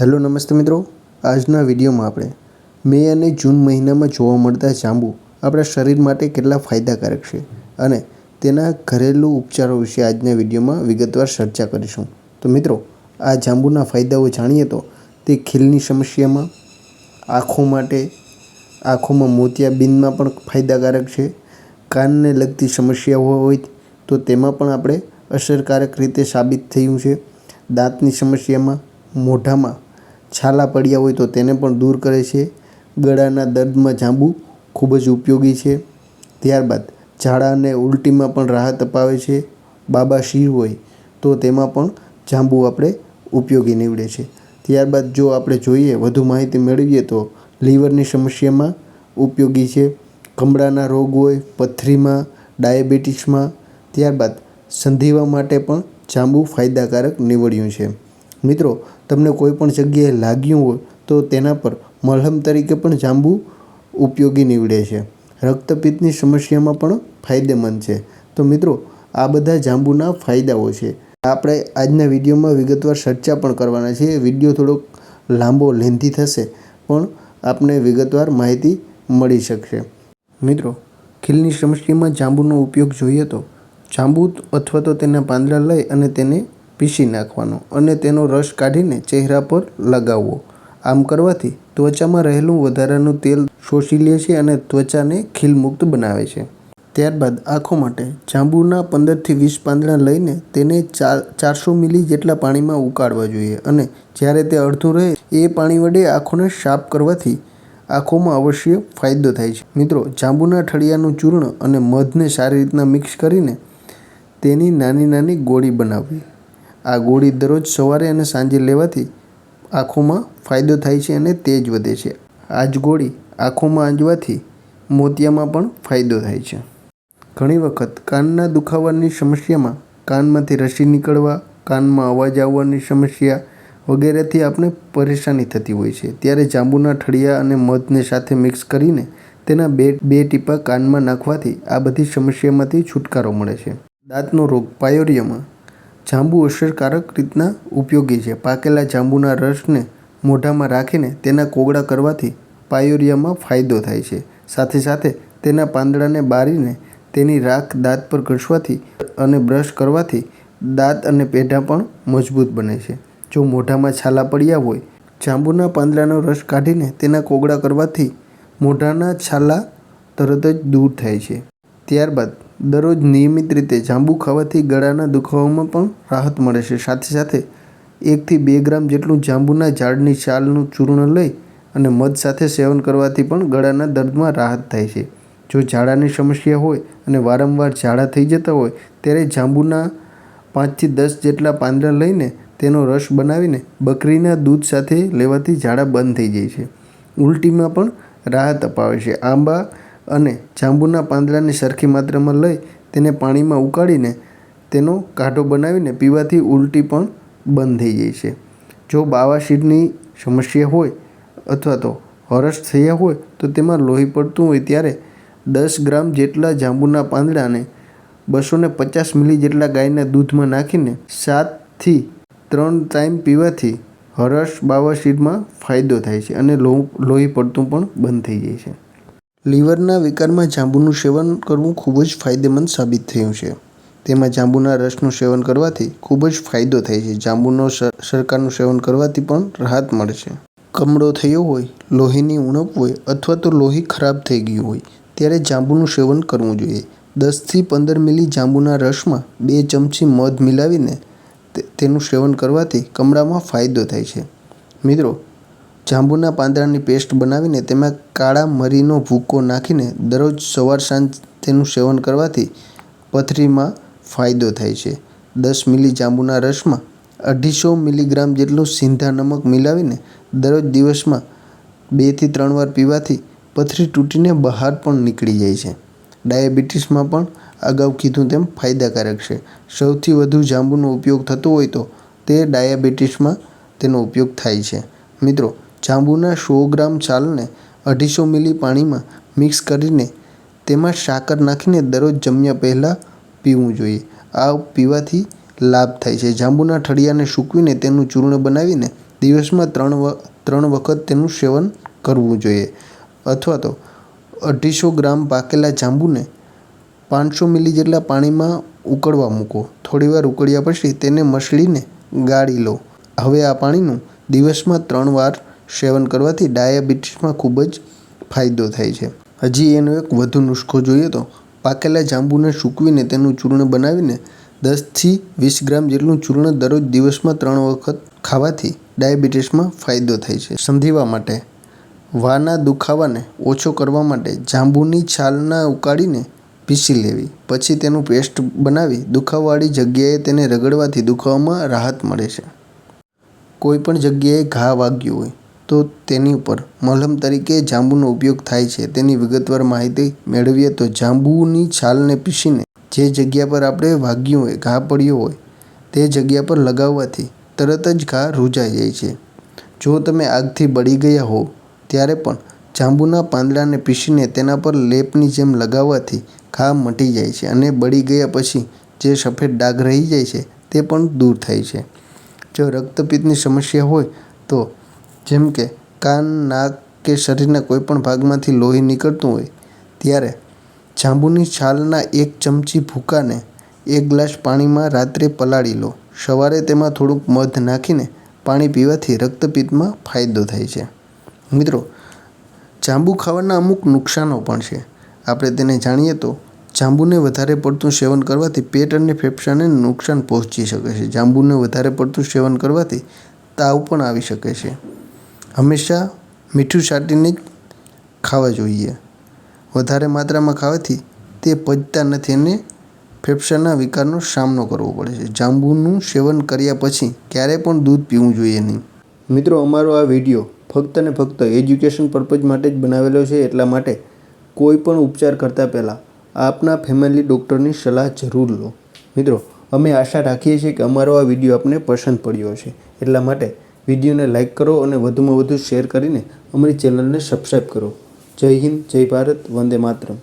Hello નમસ્તે મિત્રો. આજના વિડીયોમાં આપણે મે અને જૂન મહિનામાં જોવા મળતા જાંબુ આપણા શરીર માટે કેટલા ફાયદાકારક છે અને તેના ઘરેલું ઉપચારો વિશે આજના વિડીયોમાં વિગતવાર ચર્ચા કરીશું. તો મિત્રો, આ જાંબુના ફાયદાઓ જાણીએ તો તે ખીલની સમસ્યામાં, આંખો માટે, આંખોમાં મોતિયાબિંદમાં પણ ફાયદાકારક છે, કાનને લગતી સમસ્યાઓ હોય તો તેમાં પણ આપણે અસરકારક રીતે સાબિત થયું છે. દાંતની સમસ્યામાં, મોઢામાં છાલા પડ્યા હોય તો તેને પણ દૂર કરે છે. ગળાના દર્દમાં જાંબુ ખૂબ જ ઉપયોગી છે. ત્યારબાદ ઝાડા અને ઉલટીમાં પણ રાહત અપાવે છે. બાબાશીર હોય તો તેમાં પણ જાંબુ આપણે ઉપયોગી નીવડે છે. ત્યારબાદ જો આપણે જોઈએ વધુ માહિતી મેળવીએ તો લીવરની સમસ્યામાં ઉપયોગી છે. કમળાના રોગ હોય પથરીમાં ડાયાબિટીસમાં. ત્યારબાદ સંધિવા માટે પણ જાંબુ ફાયદાકારક નીવડ્યું છે. મિત્રો, તમને કોઈ પણ જગ્યાએ લાગ્યું હોય તો તેના પર મલહમ તરીકે પણ જાંબુ ઉપયોગી નીવડે છે. રક્તપિત્તની સમસ્યામાં પણ ફાયદેમંદ છે. તો મિત્રો, આ બધા જાંબુના ફાયદાઓ છે. આપણે આજના વિડીયોમાં વિગતવાર ચર્ચા પણ કરવાના છીએ. વીડિયો થોડોક લાંબો લેન્થી થશે, પણ આપને વિગતવાર માહિતી મળી શકશે. મિત્રો, ખીલની સમસ્યામાં જાંબુનો ઉપયોગ જોઈએ તો, જાંબુ અથવા તો તેના પાંદડા લઈ અને તેને પીસી નાખવાનો અને તેનો રસ કાઢીને ચહેરા પર લગાવવો. આમ કરવાથી ત્વચામાં રહેલું વધારાનું તેલ શોષી લે છે અને ત્વચાને ખીલમુક્ત બનાવે છે. ત્યારબાદ આંખો માટે જાંબુના પંદરથી વીસ પાંદડા લઈને તેને ચાર ચારસો મિલી જેટલા પાણીમાં ઉકાળવા જોઈએ અને જ્યારે તે અડધું રહે એ પાણી વડે આંખોને સાફ કરવાથી આંખોમાં અવશ્ય ફાયદો થાય છે. મિત્રો, જાંબુના ઠળિયાનું ચૂર્ણ અને મધને સારી રીતના મિક્સ કરીને તેની નાની નાની ગોળી બનાવવી. આ ગોળી દરરોજ સવારે અને સાંજે લેવાથી આંખોમાં ફાયદો થાય છે અને તેજ વધે છે. આ જ ગોળી આંખોમાં આંજવાથી મોતિયામાં પણ ફાયદો થાય છે. ઘણી વખત કાનના દુખાવાની સમસ્યામાં કાનમાંથી રસી નીકળવા, કાનમાં અવાજ આવવાની સમસ્યા વગેરેથી આપણે પરેશાની થતી હોય છે. ત્યારે જાંબુના ઠળિયા અને મધને સાથે મિક્સ કરીને તેના બે બે ટીપા કાનમાં નાખવાથી આ બધી સમસ્યામાંથી છુટકારો મળે છે. દાંતનો રોગ પાયોરિયામાં જાંબુ અસરકારક રીતના ઉપયોગી છે. પાકેલા જાંબુના રસને મોઢામાં રાખીને તેના કોગળા કરવાથી પાયોરિયામાં ફાયદો થાય છે. સાથે સાથે તેના પાંદડાને બારીને તેની રાખ દાંત પર ઘસવાથી અને બ્રશ કરવાથી દાંત અને પેઢા પણ મજબૂત બને છે. જો મોઢામાં છાલા પડ્યા હોય, જાંબુના પાંદડાનો રસ કાઢીને તેના કોગળા કરવાથી મોઢાના છાલા તરત જ દૂર થાય છે. ત્યારબાદ દરરોજ નિયમિત રીતે જાંબુ ખાવાથી ગળાના દુખાવામાં પણ રાહત મળે છે. સાથે સાથે એકથી બે ગ્રામ જેટલું જાંબુના ઝાડની છાલનું ચૂર્ણ લઈ અને મધ સાથે સેવન કરવાથી પણ ગળાના દર્દમાં રાહત થાય છે. જો ઝાડાની સમસ્યા હોય અને વારંવાર ઝાડા થઈ જતા હોય, ત્યારે જાંબુના પાંચથી દસ જેટલા પાંદડા લઈને તેનો રસ બનાવીને બકરીના દૂધ સાથે લેવાથી ઝાડા બંધ થઈ જાય છે. ઉલટીમાં પણ રાહત અપાવે છે. આંબા અને જાંબુના પાંદડાને સરખી માત્રામાં લઈ તેને પાણીમાં ઉકાળીને તેનો કાઢો બનાવીને પીવાથી ઉલટી પણ બંધ થઈ જાય છે. જો બાવાશીરની સમસ્યા હોય અથવા તો હરસ થયા હોય તો તેમાં લોહી પડતું હોય ત્યારે દસ ગ્રામ જેટલા જાંબુના પાંદડાને બસો ને પચાસ મિલી જેટલા ગાયના દૂધમાં નાખીને સાતથી ત્રણ ટાઈમ પીવાથી હરસ બાવાશીરમાં ફાયદો થાય છે અને લોહી પડતું પણ બંધ થઈ જાય છે. લીવરના વિકારમાં જાંબુનું સેવન કરવું ખૂબ જ ફાયદેમંદ સાબિત થયું છે. તેમાં જાંબુના રસનું સેવન કરવાથી ખૂબ જ ફાયદો થાય છે. જાંબુનો સરકારનું સેવન કરવાથી પણ રાહત મળે છે. કમળો થયો હોય, લોહીની ઉણપ હોય અથવા તો લોહી ખરાબ થઈ ગયું હોય, ત્યારે જાંબુનું સેવન કરવું જોઈએ. દસથી પંદર મિલી જાંબુના રસમાં બે ચમચી મધ મિલાવીને તેનું સેવન કરવાથી કમળામાં ફાયદો થાય છે. મિત્રો જાંબુના પાંદડાની પેસ્ટ બનાવીને તેમાં કાળા મરીનો ભૂકો નાખીને દરરોજ સવાર સાંજ તેનું સેવન કરવાથી પથરીમાં ફાયદો થાય છે. દસ મિલી જાંબુના રસમાં અઢીસો મિલીગ્રામ જેટલું સિંધા નમક મિલાવીને દરરોજ દિવસમાં બેથી ત્રણ વાર પીવાથી પથરી તૂટીને બહાર પણ નીકળી જાય છે. ડાયાબિટીસમાં પણ અગાઉ કીધું તેમ ફાયદાકારક છે. સૌથી વધુ જાંબુનો ઉપયોગ થતો હોય તો તે ડાયાબિટીસમાં તેનો ઉપયોગ થાય છે. મિત્રો જાંબુના સો ગ્રામ છાલને અઢીસો મિલી પાણીમાં મિક્સ કરીને તેમાં સાકર નાખીને દરરોજ જમ્યા પહેલાં પીવું જોઈએ. આ પીવાથી લાભ થાય છે. જાંબુના ઠળિયાને સૂકવીને તેનું ચૂર્ણ બનાવીને દિવસમાં ત્રણ ત્રણ વખત તેનું સેવન કરવું જોઈએ. અથવા તો અઢીસો ગ્રામ પાકેલા જાંબુને પાંચસો મિલી જેટલા પાણીમાં ઉકળવા મૂકો. થોડીવાર ઉકળ્યા પછી તેને મસળીને ગાળી લો. હવે આ પાણીનું દિવસમાં ત્રણ વાર સેવન કરવાથી ડાયાબિટીસમાં ખૂબ જ ફાયદો થાય છે. હજી એનો એક વધુ નુસ્ખો જોઈએ તો પાકેલા જાંબુને સૂકવીને તેનું ચૂર્ણ બનાવીને દસથી વીસ ગ્રામ જેટલું ચૂર્ણ દરરોજ દિવસમાં ત્રણ વખત ખાવાથી ડાયાબિટીસમાં ફાયદો થાય છે. સંધિવા માટે વાના દુખાવાને ઓછો કરવા માટે જાંબુની છાલના ઉકાળીને પીસી લેવી. પછી તેનું પેસ્ટ બનાવી દુખાવાવાળી જગ્યાએ તેને રગડવાથી દુખાવામાં રાહત મળે છે. કોઈપણ જગ્યાએ ઘા વાગ્યું હોય તો તેની ઉપર. મલહમ તરીકે જાંબુનો ઉપયોગ થાય છે. તેની વિગતવાર માહિતી મેળવીએ તો જાંબુની છાલને પીસીને જે જગ્યા પર આપણે વાગ્યું હોય ઘા પડ્યો હોય, તે જગ્યા પર લગાવવાથી તરત જ ઘા રૂજાઈ જાય છે. જો તમે આગથી બળી ગયા હો, ત્યારે પણ જાંબુના પાંદડાને પીસીને તેના પર લેપની જેમ લગાવવાથી ઘા મટી જાય છે અને બળી ગયા પછી જે સફેદ ડાઘ રહી જાય છે, તે પણ દૂર થાય છે. જો રક્તપિત્તની સમસ્યા હોય તો જેમ કે કાન, નાક કે શરીરના કોઈપણ ભાગમાંથી લોહી નીકળતું હોય, ત્યારે જાંબુની છાલના એક ચમચી ભૂકાને એક ગ્લાસ પાણીમાં રાત્રે પલાળી લો. સવારે તેમાં થોડુંક મધ નાખીને પાણી પીવાથી રક્તપિત્તમાં ફાયદો થાય છે. મિત્રો, જાંબુ ખાવાના અમુક નુકસાનો પણ છે. આપણે તેને જાણીએ તો જાંબુને વધારે પડતું સેવન કરવાથી પેટ અને ફેફસાને નુકસાન પહોંચી શકે છે. જાંબુને વધારે પડતું સેવન કરવાથી તાવ પણ આવી શકે છે. હંમેશા મીઠું છાંટીને જ ખાવા જોઈએ. વધારે માત્રામાં ખાવાથી તે પચતા નથી અને ફેફસાના વિકારનો સામનો કરવો પડે છે. જાંબુનું સેવન કર્યા પછી ક્યારેય પણ દૂધ પીવું જોઈએ નહીં. મિત્રો, અમારો આ વીડિયો ફક્ત ને ફક્ત એજ્યુકેશન પર્પઝ માટે જ બનાવેલો છે એટલા માટે કોઈ પણ ઉપચાર કરતાં પહેલાં આપના ફેમિલી ડૉક્ટરની સલાહ જરૂર લો. મિત્રો, અમે આશા રાખીએ છીએ કે અમારો આ વીડિયો આપને પસંદ પડ્યો હશે. એટલા માટે વિડીયોને લાઇક કરો અને વધુમાં વધુ શેર કરીને અમારી ચેનલને સબસ્ક્રાઈબ કરો. જય હિન્દ, જય ભારત, વંદે માતરમ.